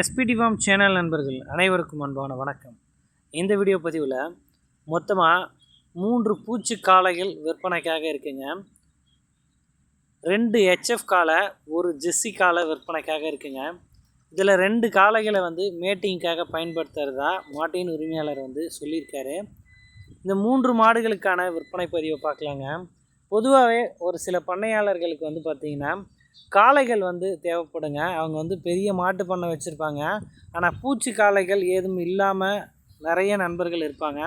SPD form channel நண்பர்கள் அனைவருக்கும் அன்பான வணக்கம். இந்த வீடியோ பதிவில் மொத்தமாக மூன்று பூச்சி காளைகள் விற்பனைக்காக இருக்குங்க. ரெண்டு ஹெச்எஃப் காலை ஒரு ஜெஸ்ஸி காலை விற்பனைக்காக இருக்குங்க. இதில் ரெண்டு காளைகளை வந்து மேட்டிங்க்காக பயன்படுத்துகிறதா மாட்டின் உரிமையாளர் வந்து சொல்லியிருக்காரு. இந்த மூன்று மாடுகளுக்கான விற்பனை பதிவை பார்க்கலாங்க. பொதுவாகவே ஒரு சில பண்ணையாளர்களுக்கு வந்து பார்த்திங்கன்னா காளைகள் வந்து தேவைப்படுங்க. அவங்க வந்து பெரிய மாட்டு பண்ணை வச்சுருப்பாங்க. ஆனால் பூச்சி காளைகள் ஏதும் இல்லாமல் நிறைய நண்பர்கள் இருப்பாங்க.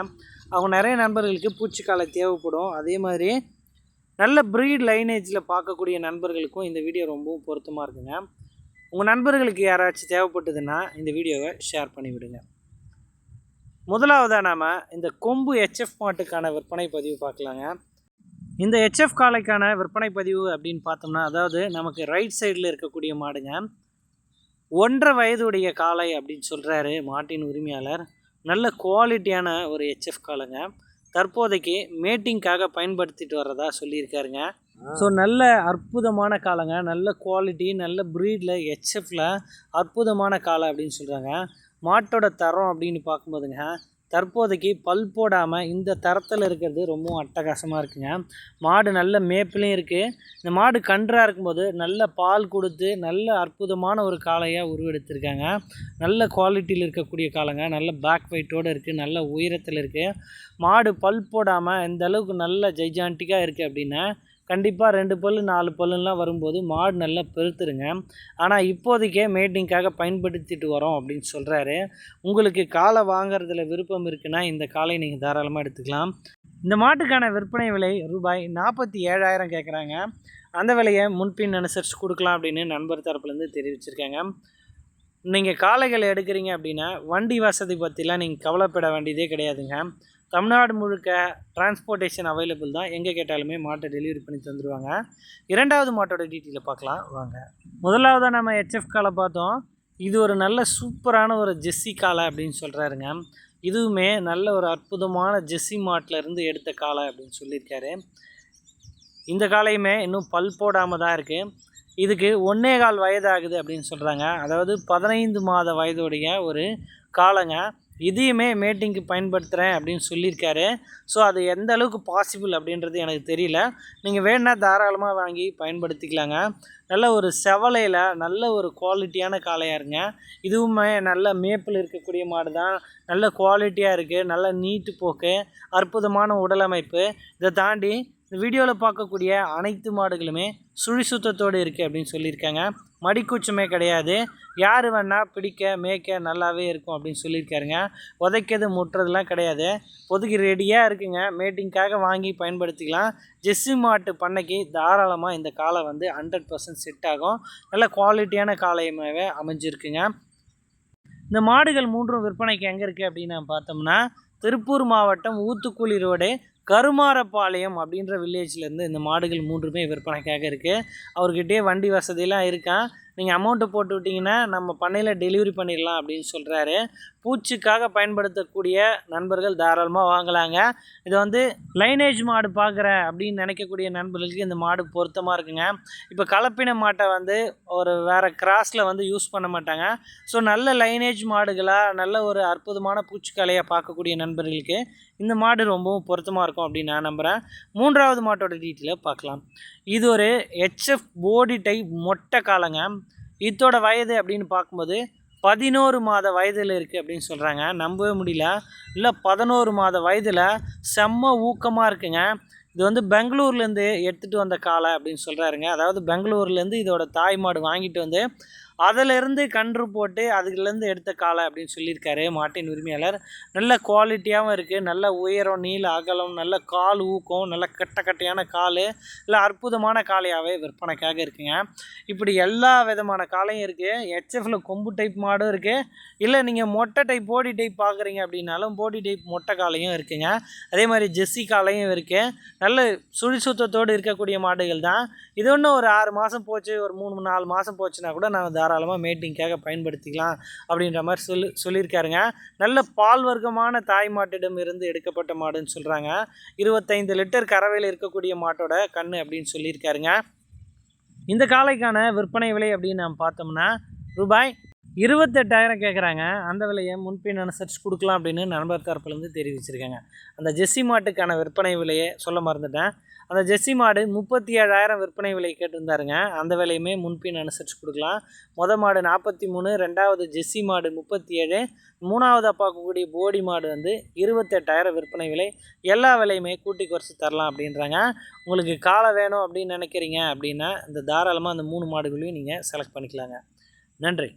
அவங்க நிறைய நண்பர்களுக்கு பூச்சி காளை தேவைப்படும். அதே மாதிரி நல்ல ப்ரீட் லைனேஜில் பார்க்கக்கூடிய நண்பர்களுக்கும் இந்த வீடியோ ரொம்பவும் பொருத்தமாக இருக்குங்க. உங்கள் நண்பர்களுக்கு யாராச்சும் தேவைப்பட்டதுன்னா இந்த வீடியோவை ஷேர் பண்ணிவிடுங்க. முதலாவதாக நாம் இந்த கொம்பு ஹெச்எஃப் மாட்டுக்கான விற்பனை பதிவு பார்க்கலாங்க. இந்த ஹெச்எஃப் காளைக்கான விற்பனை பதிவு அப்படின்னு பார்த்தோம்னா அதாவது நமக்கு ரைட் சைடில் இருக்கக்கூடிய மாடுங்க. ஒன்றரை வயதுடைய காளை அப்படின்னு சொல்கிறாரு மாட்டின் உரிமையாளர். நல்ல குவாலிட்டியான ஒரு ஹெச்எஃப் காளைங்க. தற்போதைக்கு மேட்டிங்க்காக பயன்படுத்திட்டு வர்றதா சொல்லியிருக்காருங்க. ஸோ நல்ல அற்புதமான காளைங்க. நல்ல குவாலிட்டி நல்ல ப்ரீடில் ஹெச்எஃப்பில் அற்புதமான காளை அப்படின்னு சொல்கிறாங்க மாட்டோட தரம் அப்படின்னு பார்க்கும்போதுங்க தற்போதைக்கு பல் போடாமல் இந்த தரத்தில் இருக்கிறது ரொம்பவும் அட்டகாசமாக இருக்குங்க. மாடு நல்ல மேப்பிலையும் இருக்குது இந்த மாடு கன்றாக இருக்கும்போது நல்ல பால் கொடுத்து நல்ல அற்புதமான ஒரு காளையாக உருவெடுத்திருக்காங்க. நல்ல குவாலிட்டியில் இருக்கக்கூடிய காளைங்க. நல்ல பேக் வெயிட்டோடு இருக்குது நல்ல உயரத்தில் இருக்குது மாடு பல் போடாமல் இந்த அளவுக்கு நல்ல ஜைஜான்டிக்காக இருக்குது அப்படின்னா கண்டிப்பாக ரெண்டு பல் நாலு பல்லுலாம் வரும்போது மாடு நல்லா பெருத்துருங்க. ஆனால் இப்போதைக்கே மேட்டிங்க்காக பயன்படுத்திட்டு வரோம் அப்படின்னு சொல்கிறாரு உங்களுக்கு காலை வாங்குறதுல விருப்பம் இருக்குன்னா இந்த காலை நீங்கள் தாராளமாக எடுத்துக்கலாம். இந்த மாட்டுக்கான விற்பனை விலை ரூபாய் நாற்பத்தி ஏழாயிரம் கேட்குறாங்க அந்த விலையை முன்பின் அனுசரித்து கொடுக்கலாம் அப்படின்னு நண்பர் தரப்புலேருந்து தெரிவிச்சிருக்காங்க. நீங்கள் காளைகள் எடுக்கிறீங்க அப்படின்னா வண்டி வசதி பற்றிலாம் நீங்கள் கவலைப்பட வேண்டியதே கிடையாதுங்க. தமிழ்நாடு முழுக்க டிரான்ஸ்போர்ட்டேஷன் அவைலபிள் தான். எங்கே கேட்டாலுமே மாட்டை டெலிவரி பண்ணி தந்துடுவாங்க இரண்டாவது மாட்டோட டீட்டெயிலை பார்க்கலாம். வாங்க. முதலாவதாக நம்ம ஹெச்எஃப் காலை பார்த்தோம். இது ஒரு நல்ல சூப்பரான ஒரு ஜெஸ்ஸி காலை அப்படின்னு சொல்கிறாருங்க இதுவுமே நல்ல ஒரு அற்புதமான ஜெஸ்ஸி மாட்டிலேருந்து எடுத்த காலை அப்படின்னு சொல்லியிருக்காரு. இந்த காலையுமே இன்னும் பல் போடாமல் தான் இருக்குது இதுக்கு ஒன்றே கால் வயதாகுது அப்படின்னு சொல்கிறாங்க அதாவது பதினைந்து மாத வயதுடைய ஒரு காலங்க இதையுமே மேட்டிங்க்கு பயன்படுத்துகிறேன் அப்படின்னு சொல்லியிருக்காரு. ஸோ அது எந்த அளவுக்கு பாசிபிள் அப்படின்றது எனக்கு தெரியல. நீங்கள் வேணா தாராளமாக வாங்கி பயன்படுத்திக்கலாங்க. நல்ல ஒரு செவலையில் நல்ல ஒரு குவாலிட்டியான காளையாக இருங்க. இதுவுமே நல்ல மேப்பில் இருக்கக்கூடிய மாடு தான். நல்ல குவாலிட்டியாக இருக்குது நல்ல நீட்டு போக்கு அற்புதமான உடலமைப்பு இதை தாண்டி இந்த வீடியோவில் பார்க்கக்கூடிய அனைத்து மாடுகளுமே சுழி சுத்தத்தோடு இருக்குது அப்படின்னு சொல்லியிருக்காங்க. மடிக்கூச்சமே கிடையாது. யார் வேணால் பிடிக்க மேய்க்க நல்லாவே இருக்கும் அப்படின்னு சொல்லியிருக்காருங்க. உதைக்கிறது முட்டுறதுலாம் கிடையாது. பொதுக்கு ரெடியாக இருக்குங்க. மேட்டிங்க்காக வாங்கி பயன்படுத்திக்கலாம். ஜெஸ்ஸி மாட்டு பண்ணைக்கு தாராளமாக இந்த காலை வந்து ஹண்ட்ரட் பர்சன்ட் செட் ஆகும். நல்ல குவாலிட்டியான காலையுமாவே அமைஞ்சிருக்குங்க. இந்த மாடுகள் மூன்றும் விற்பனைக்கு எங்கே இருக்குது அப்படின்னு பார்த்தோம்னா திருப்பூர் மாவட்டம் ஊத்துக்குழி ரோடு கருமாரப்பாளையம் அப்படின்ற வில்லேஜ்லேருந்து இந்த மாடுகள் மூன்றுமே விற்பனைக்காக இருக்குது அவர்கிட்டயே வண்டி வசதியெலாம் இருக்கான் நீங்கள் அமௌண்ட்டு போட்டு விட்டிங்கன்னா நம்ம பண்ணையில் டெலிவரி பண்ணிடலாம் அப்படின்னு சொல்கிறாரு பூச்சிக்காக பயன்படுத்தக்கூடிய நண்பர்கள் தாராளமாக வாங்கலாங்க. இது வந்து லைனேஜ் மாடு பார்க்குறேன் அப்படின்னு நினைக்கக்கூடிய நண்பர்களுக்கு இந்த மாடு பொருத்தமாக இருக்குங்க. இப்போ கலப்பின மாட்டை வந்து ஒரு வேறு கிராஸில் வந்து யூஸ் பண்ண மாட்டாங்க. ஸோ நல்ல லைனேஜ் மாடுகளாக நல்ல ஒரு அற்புதமான பூச்சிக்கலையாக பார்க்கக்கூடிய நண்பர்களுக்கு இந்த மாடு ரொம்பவும் பொருத்தமாக இருக்கும் அப்படின்னு நான் நம்புகிறேன் மூன்றாவது மாட்டோட டீட்டெயிலை பார்க்கலாம். இது ஒரு ஹெச்எஃப் போடி டைப் மொட்டை காலங்க இத்தோட வயது அப்படின்னு பார்க்கும்போது பதினோரு மாத வயதில் இருக்குது அப்படின்னு சொல்கிறாங்க நம்பவே முடியல. இல்லை பதினோரு மாத வயதில் செம்ம ஊக்கமாக இருக்குங்க. இது வந்து பெங்களூர்லேருந்து எடுத்துகிட்டு வந்த காலை அப்படின்னு சொல்கிறாருங்க அதாவது பெங்களூர்லேருந்து இதோட தாய் மாடு வாங்கிட்டு வந்து அதிலிருந்து கன்று போட்டு அதுலேருந்து எடுத்த காலை அப்படின்னு சொல்லியிருக்காரு மாட்டின் உரிமையாளர். நல்ல குவாலிட்டியாகவும் இருக்குது நல்ல உயரம் நீள அகலம் நல்ல கால் ஊக்கம் நல்ல கட்ட கட்டையான கால் இல்லை அற்புதமான காளையாகவே விற்பனைக்காக இருக்குங்க. இப்படி எல்லா விதமான காலையும் இருக்குது ஹெச்எஃப்ல கொம்பு டைப் மாடும் இருக்குது இல்லை நீங்கள் மொட்டை டைப் போடி டைப் பார்க்குறீங்க அப்படின்னாலும் போடி டைப் மொட்டை காலையும் இருக்குங்க. அதே மாதிரி ஜெஸ்ஸி காலையும் இருக்குது நல்ல சுழி சுத்தத்தோடு இருக்கக்கூடிய மாடுகள் தான். இது ஒன்றும் ஒரு ஆறு மாதம் போச்சு ஒரு மூணு நாலு மாதம் போச்சுன்னா கூட நான் தாராளமாக மேட்டிங்காக பயன்படுத்திக்கலாம் அப்படின்ற மாதிரி சொல்லி சொல்லியிருக்காருங்க. நல்ல பால் வர்க்கமான தாய் மாட்டிடம் இருந்து எடுக்கப்பட்ட மாடுன்னு சொல்கிறாங்க இருபத்தைந்து லிட்டர் கறவையில் இருக்கக்கூடிய மாட்டோட கண் அப்படின்னு சொல்லியிருக்காருங்க. இந்த காளைக்கான விற்பனை விலை அப்படின்னு நம்ம பார்த்தோம்னா ரூபாய் இருபத்தெட்டாயிரம் கேட்குறாங்க அந்த விலையை முன்பின் அனுசரித்து கொடுக்கலாம் அப்படின்னு நண்பர் தரப்புலேருந்து தெரிவிச்சிருக்காங்க. அந்த ஜெஸ்ஸி மாட்டுக்கான விற்பனை விலையை சொல்ல மறந்துட்டேன். அந்த ஜெஸ்ஸி மாடு முப்பத்தி ஏழாயிரம் விற்பனை விலை கேட்டிருந்தாருங்க. அந்த விலையுமே முன்பின் அனுசரித்து கொடுக்கலாம். மொத மாடு நாற்பத்தி மூணு ரெண்டாவது ஜெஸ்ஸி மாடு முப்பத்தி ஏழு மூணாவது பார்க்கக்கூடிய போடி மாடு வந்து இருபத்தெட்டாயிரம் விற்பனை விலை. எல்லா விலையுமே கூட்டி குறைச்சி தரலாம் அப்படின்றாங்க. உங்களுக்கு காலை வேணும் அப்படின்னு நினைக்கிறீங்க அப்படின்னா இந்த தாராளமாக அந்த மூணு மாடுகளையும் நீங்கள் செலக்ட் பண்ணிக்கலாங்க. நன்றி.